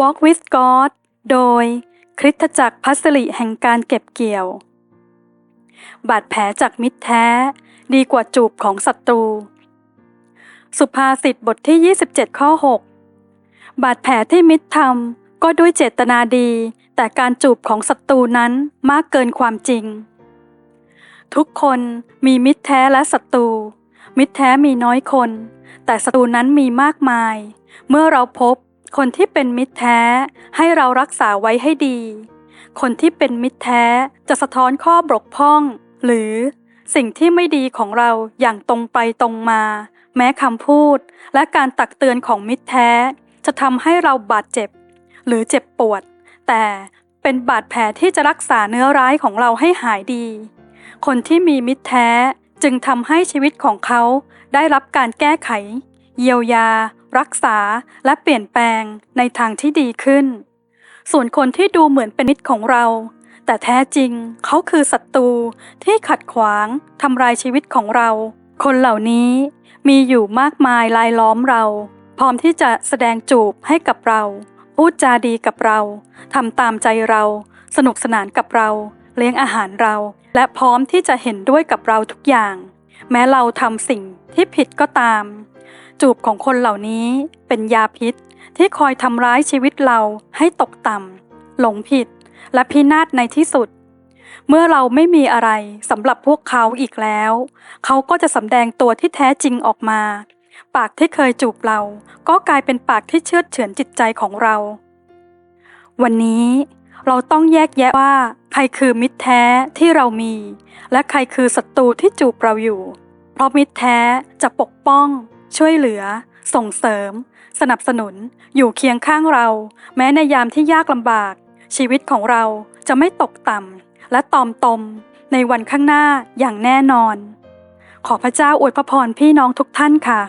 Walk with God โดยคริสตจักรพัสริแห่งการเก็บเกี่ยว บาดแผลจากมิตรแท้ ดีกว่าจูบของศัตรู สุภาษิตบทที่ 27 ข้อ 6 บาดแผลที่มิตรทำก็ด้วยเจตนาดี แต่การจูบของศัตรูนั้นมากเกินความจริง ทุกคนมีมิตรแท้และศัตรู มิตรแท้มีน้อยคน แต่ศัตรูนั้นมีมากมาย เมื่อเราพบ คนที่เป็นมิตรแท้ให้เรารักษาไว้ให้ดี คนที่เป็นมิตรแท้จะสะท้อนข้อบกพร่อง หรือสิ่งที่ไม่ดีของเราอย่างตรงไปตรงมา แม้คำพูดและการตักเตือนของมิตรแท้ จะทำให้เราบาดเจ็บ หรือเจ็บปวด แต่เป็นบาดแผลที่จะรักษาเนื้อร้ายของเราให้หายดี คนที่มีมิตรแท้จึงทำให้ชีวิตของเขาได้รับการแก้ไข เยียวยา รักษาและเปลี่ยนแปลงในทางที่ดีขึ้น ส่วนคนที่ดูเหมือนเป็นมิตรของเรา แต่แท้จริงเขาคือศัตรูที่ขัดขวางทำลายชีวิตของเรา คนเหล่านี้มีอยู่มากมายลายล้อมเรา พร้อมที่จะแสดงจูบให้กับเรา พูดจาดีกับเราทำตามใจเรา สนุกสนานกับเรา เลี้ยงอาหารเรา และพร้อมที่จะเห็นด้วยกับเราทุกอย่าง แม้เราทำสิ่งที่ผิดก็ตาม จูบของคนเหล่านี้เป็นยาพิษที่คอยทำร้ายชีวิตเราให้ตกต่ำหลงผิด และพินาศในที่สุด เมื่อเราไม่มีอะไรสำหรับพวกเขาอีกแล้ว เขาก็จะสำแดงตัวที่แท้จริงออกมา ปากที่เคยจูบเรา ก็กลายเป็นปากที่เชื่อดเฉือนจิตใจของเรา วันนี้เราต้องแยกแยะว่า ใครคือมิตรแท้ที่เรามี และใครคือศัตรูที่จูบเราอยู่ เพราะมิตรแท้จะปกป้อง ช่วยเหลือ ส่งเสริม สนับสนุน อยู่เคียงข้างเรา แม้ในยามที่ยากลำบาก ชีวิตของเราจะไม่ตกต่ำและตอมตมในวันข้างหน้าอย่างแน่นอน ขอพระเจ้าอวยพระพรพี่น้องทุกท่านค่ะ